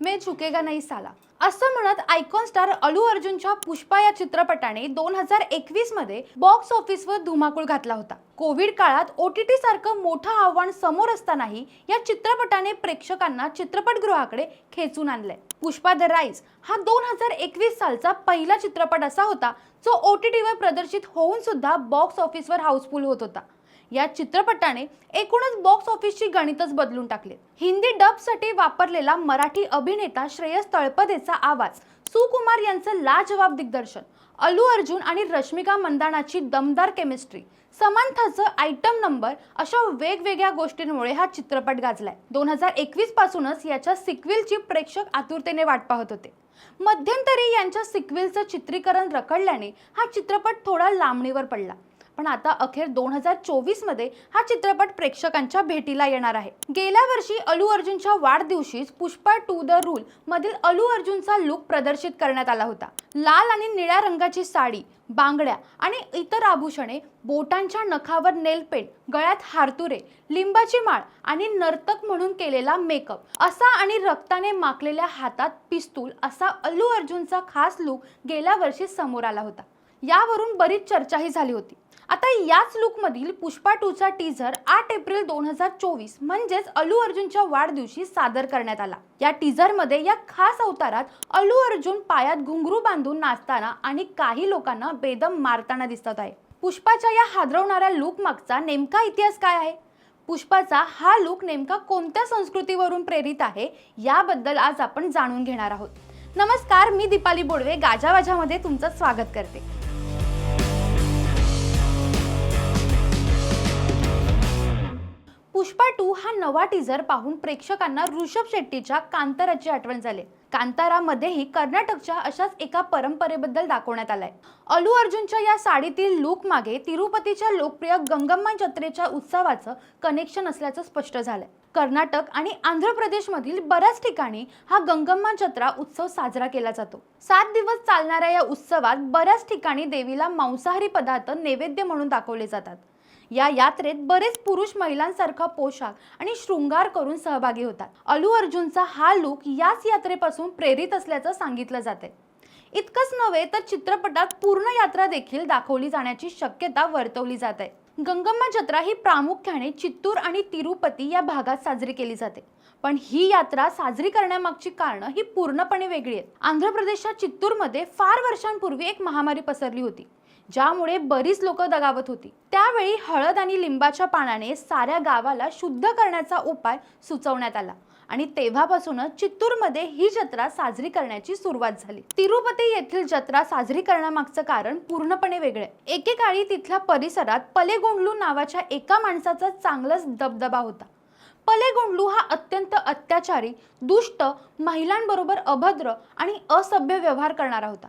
मे झुकेगा नाही साला. असं म्हणत आयकॉन स्टार अलू अर्जुनच्या पुष्पा या चित्रपटाने दोन हजार एकवीसमध्ये बॉक्स ऑफिसवर धुमाकूळ घातला होता. कोविड काळात ओ टी टी सारखं मोठं आव्हान समोर असतानाही या चित्रपटाने प्रेक्षकांना चित्रपटगृहाकडे खेचून आणलंय. पुष्पा द राईज हा दोन हजार एकवीस सालचा पहिला चित्रपट असा होता जो ओ टी टीवर प्रदर्शित होऊन सुद्धा बॉक्स ऑफिसवर हाऊसफुल होत होता. या चित्रपटाने एकूणच बॉक्स ऑफिसची गणितच बदलून टाकले. हिंदी डबसाठी वापरलेला मराठी अभिनेता श्रेयस तळपदेचा आवाज. सुकुमार यांचं लाजवाब दिग्दर्शन. अलू अर्जुन आणि रश्मिका मंदानाची दमदार केमिस्ट्री समांथाचं आयटम नंबर अशा वेगवेगळ्या गोष्टींमुळे हा चित्रपट गाजलाय. दोन हजार एकवीस पासूनच याच्या सिक्विलची प्रेक्षक आतुरतेने वाट पाहत होते. मध्यंतरी यांच्या सिक्विलचं चित्रीकरण रखडल्याने हा चित्रपट थोडा लांबणीवर पडला. पण आता अखेर दोन हजार चोवीसमध्ये हा चित्रपट प्रेक्षकांच्या भेटीला येणार आहे. गेल्या वर्षी अलू अर्जुनच्या वाढदिवशीच पुष्पा टू द रूल मधील अलू अर्जुनचा लुक प्रदर्शित करण्यात आला होता. लाल आणि निळ्या रंगाची साडी बांगड्या आणि इतर आभूषणे बोटांच्या नखावर नेलपेंट गळ्यात हारतुरे लिंबाची माळ आणि नर्तक म्हणून केलेला मेकअप असा आणि रक्ताने माखलेल्या हातात पिस्तूल असा अल्लू अर्जुनचा खास लुक गेल्या वर्षी समोर आला होता. यावरून बरीच चर्चाही झाली होती. आता याच लुकमधील पुष्पा टूचा टीझर आठ एप्रिल दोन हजार चोवीस म्हणजेच अल्लू अर्जुनच्या वाढदिवशी सादर करण्यात आला. या टीझरमध्ये या खास अवतारात अल्लू अर्जुन पायात घुंगरू बांधून नाचताना आणि काही लोकांना बेदम मारताना दिसत आहे. पुष्पाच्या या हादरवणाऱ्या लुक मागचा नेमका इतिहास काय आहे? पुष्पाचा हा लुक नेमका कोणत्या संस्कृतीवरून प्रेरित आहे? याबद्दल आज आपण जाणून घेणार आहोत. नमस्कार मी दीपाली बोडवे गाजावाजामध्ये तुमचं स्वागत करते. पुष्पा टू हा नवा टीझर पाहून प्रेक्षकांना ऋषभ शेट्टीच्या कांताराची आठवण झाली. कांतारामध्येही कर्नाटकच्या अशाच एका परंपरेबद्दल दाखवण्यात आलाय. अलू अर्जुनच्या या साडीतील लुक मागे तिरुपतीच्या लोकप्रिय गंगम्मा जत्रेच्या उत्सवाचं कनेक्शन असल्याचं स्पष्ट झालंय. कर्नाटक आणि आंध्र प्रदेशमधील बऱ्याच ठिकाणी हा गंगम्मा जत्रा उत्सव साजरा केला जातो. सात दिवस चालणाऱ्या या उत्सवात बऱ्याच ठिकाणी देवीला मांसाहारी पदार्थ नैवेद्य म्हणून दाखवले जातात. या यात्रेत बरेच पुरुष महिलांसारखा पोशाख आणि शृंगार करून सहभागी होतात. अलू अर्जुनचा हा लुक याच यात्रेपासून प्रेरित असल्याचं सांगितलं जाते इतकंच नव्हे तर चित्रपटात पूर्ण यात्रा देखील दाखवली जाण्याची शक्यता वर्तवली जात आहे. गंगम्मा जत्रा ही प्रामुख्याने चित्तूर आणि तिरुपती या भागात साजरी केली जाते. पण ही यात्रा साजरी करण्यामागची कारणं ही पूर्णपणे वेगळी आहेत. आंध्र प्रदेशच्या चित्तूरमध्ये फार वर्षांपूर्वी एक महामारी पसरली होती ज्यामुळे बरीच लोक दगावत होती. त्यावेळी हळद आणि लिंबाच्या पानाने साऱ्या गावाला शुद्ध करण्याचा उपाय सुचवण्यात आला. आणि तेव्हापासूनच चित्तूरमध्ये ही जत्रा साजरी करण्याची सुरुवात झाली. तिरुपती येथील जत्रा साजरी करण्यामागचं कारण पूर्णपणे वेगळे एकेकाळी तिथल्या परिसरात पलेगोंडलू नावाच्या एका माणसाचा चांगलाच दबदबा होता. पलेगोंडलू हा अत्यंत अत्याचारी दुष्ट महिलांबरोबर अभद्र आणि असभ्य व्यवहार करणारा होता.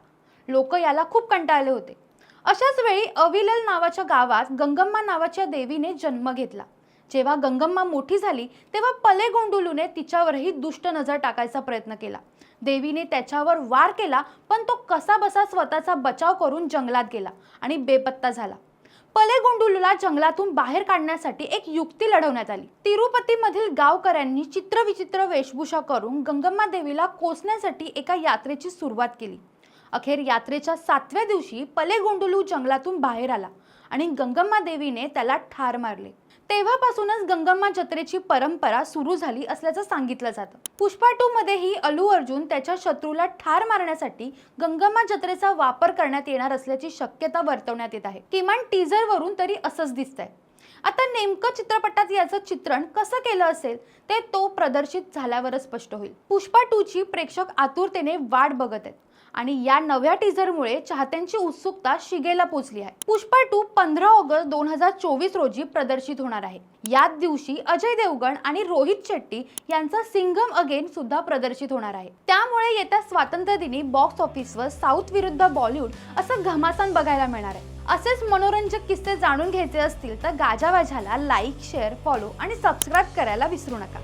लोक याला खूप कंटाळले होते. अशाच वेळी अविलल नावाच्या गावात गंगम्मा नावाच्या देवीने जन्म घेतला. जेव्हा गंगम्मा मोठी झाली तेव्हा पलेगोंडुलूने तिच्यावरही दुष्ट नजर टाकायचा प्रयत्न केला. देवीने त्याच्यावर वार केला पण तो कसा बसा स्वतःचा बचाव करून जंगलात गेला आणि बेपत्ता झाला. पलेगोंडुलूला जंगलातून बाहेर काढण्यासाठी एक युक्ती लढवण्यात आली. तिरुपतीमधील गावकऱ्यांनी चित्रविचित्र वेशभूषा करून गंगम्मा देवीला कोसण्यासाठी एका यात्रेची सुरुवात केली. अखेर यात्रेच्या सातव्या दिवशी पलेगोंडुलू जंगलातून बाहेर आला आणि गंगम्मा देवीने त्याला ठार मारले. तेव्हापासूनच गंगम्मा जत्रेची परंपरा सुरू झाली असल्याचं सांगितलं जातं. पुष्पा टू मध्येही अलू अर्जुन त्याच्या शत्रूला ठार मारण्यासाठी गंगम्मा जत्रेचा वापर करण्यात येणार असल्याची शक्यता वर्तवण्यात येत आहे. किमान टीझर वरून तरी असंच दिसतंय. आता नेमकं चित्रपटात याचं चित्रण कसं केलं असेल ते तो प्रदर्शित झाल्यावरच स्पष्ट होईल. पुष्पा टू ची प्रेक्षक आतुरतेने वाट बघत आहेत. आणि या नव्या टीझरमुळे चाहत्यांची उत्सुकता शिगेला पोचली आहे. पुष्पा टू पंधरा ऑगस्ट दोन हजार चोवीस रोजी प्रदर्शित होणार आहे. याच दिवशी अजय देवगण आणि रोहित शेट्टी यांचा सिंगम अगेन सुद्धा प्रदर्शित होणार आहे. त्यामुळे येत्या स्वातंत्र्य दिनी बॉक्स ऑफिसवर साऊथ विरुद्ध बॉलिवूड असं घमासान बघायला मिळणार आहे. असेच मनोरंजक किस्से जाणून घ्यायचे असतील तर गाजावाजाला लाईक शेअर फॉलो आणि सबस्क्राईब करायला विसरू नका.